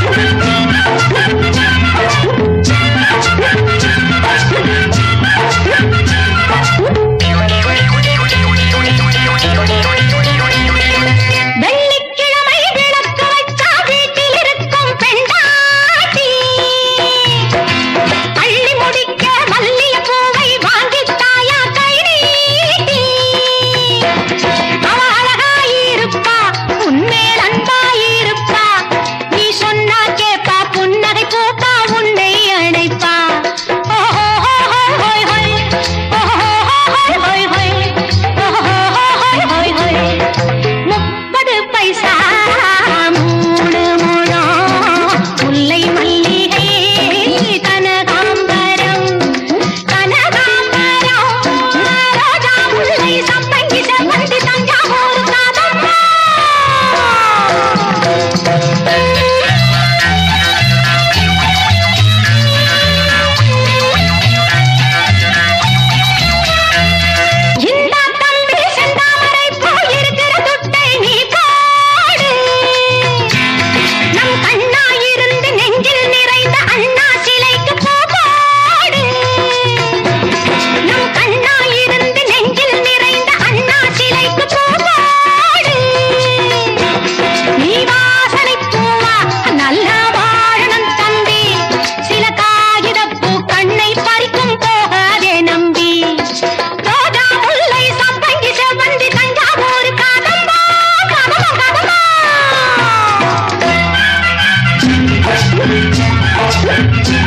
¡Ay! Thank you.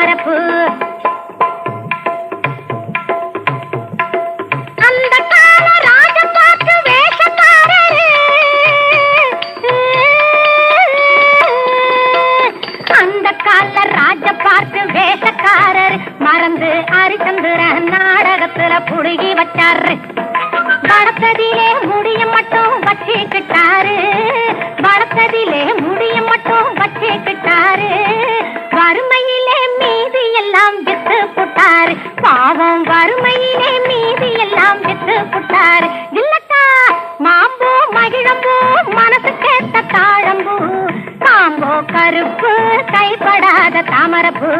கருப்பு அந்த வேஷக்காரர். மறந்து ஹரிச்சந்திரன் நாடகத்துல புடுகி வச்சாரு. வளர்த்ததிலே முடிய மட்டும் வச்சுக்கிட்டாரு வளர்த்ததிலே முடிய மட்டும் வச்சுக்கிட்டாரு பாவம் வறுமையிலே மீதி எல்லாம் வித்து புட்டாரு. இல்லக்கா மாம்பூ மகிழம்பூ மனசு கேட்ட தாழம்பூ காம்போ கருப்பு கைப்படாத தாமரப்பூ.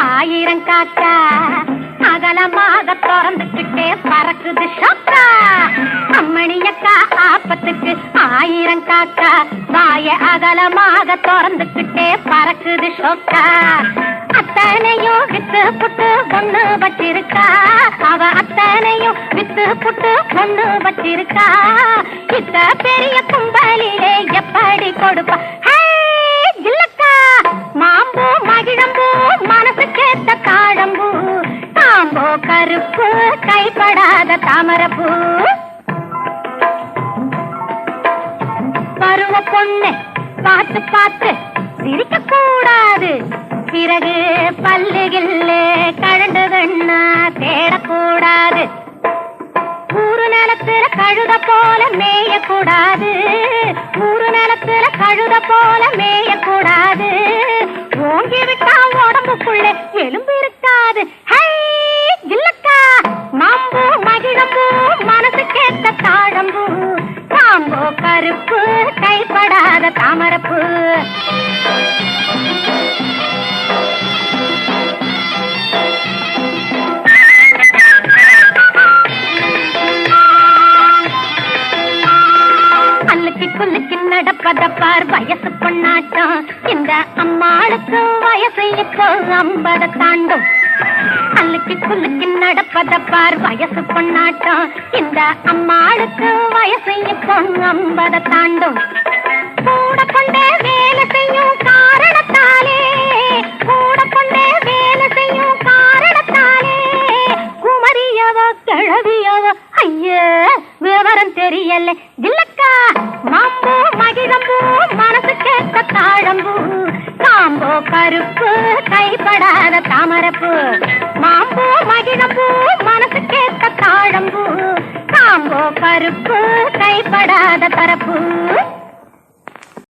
ஆயிரம் காக்கா. அகலமாக திறந்துக்கிட்டே பறக்குது ஷோக்கா அம்மணியக்கா ஆப்பத்துக்கு ஆயிரம் காக்கா. வாய அகலமாக திறந்துக்கிட்டே பறக்குது ஷோக்கா அத்தனையும் வித்து புட்டு பொண்ணு வச்சிருக்கா. அவ அத்தனையும் வித்து புட்டு பொண்ணு வச்சிருக்கா. இத்த பெரிய கும்பலிலே எப்படி கொடுப்பா? கருப்பு கைப்படாத தாமரப்பூ. பருவ பொண்ணு பார்த்து பார்த்து சிரிக்க கூடாது பிறகு பல்லுகில்ல கழண்டுதுன்னா தேடக்கூடாது. ஊரு நிலத்துல கழுத போல மேயக்கூடாது. ஊரு நிலத்துல கழுத போல மேயக்கூடாது. கருப்பு கைப்படாத தாமரப்பு. நடப்பதப்பார் வயசு பொண்ணாட்டம் இந்த அம்மாளுக்கு வயசு இப்போ ஐம்பத தாண்டும். அல்லுக்கு குல்லுக்கு நடப்பத பார் வயசு பொண்ணாட்டம் இந்த அம்மாளுக்கு வயசு இப்போ ஐம்பத தாண்டும். கூட கொண்டே வேலை செய்யும் காரணத்தாலே காம்போ கருப்பு கைப்படாத தாமரப்பு. மாம்பூ மகிழம்பூ மனசு கேட்க தாழம்பூ. காம்போ கருப்பு கைப்படாத தரப்பு.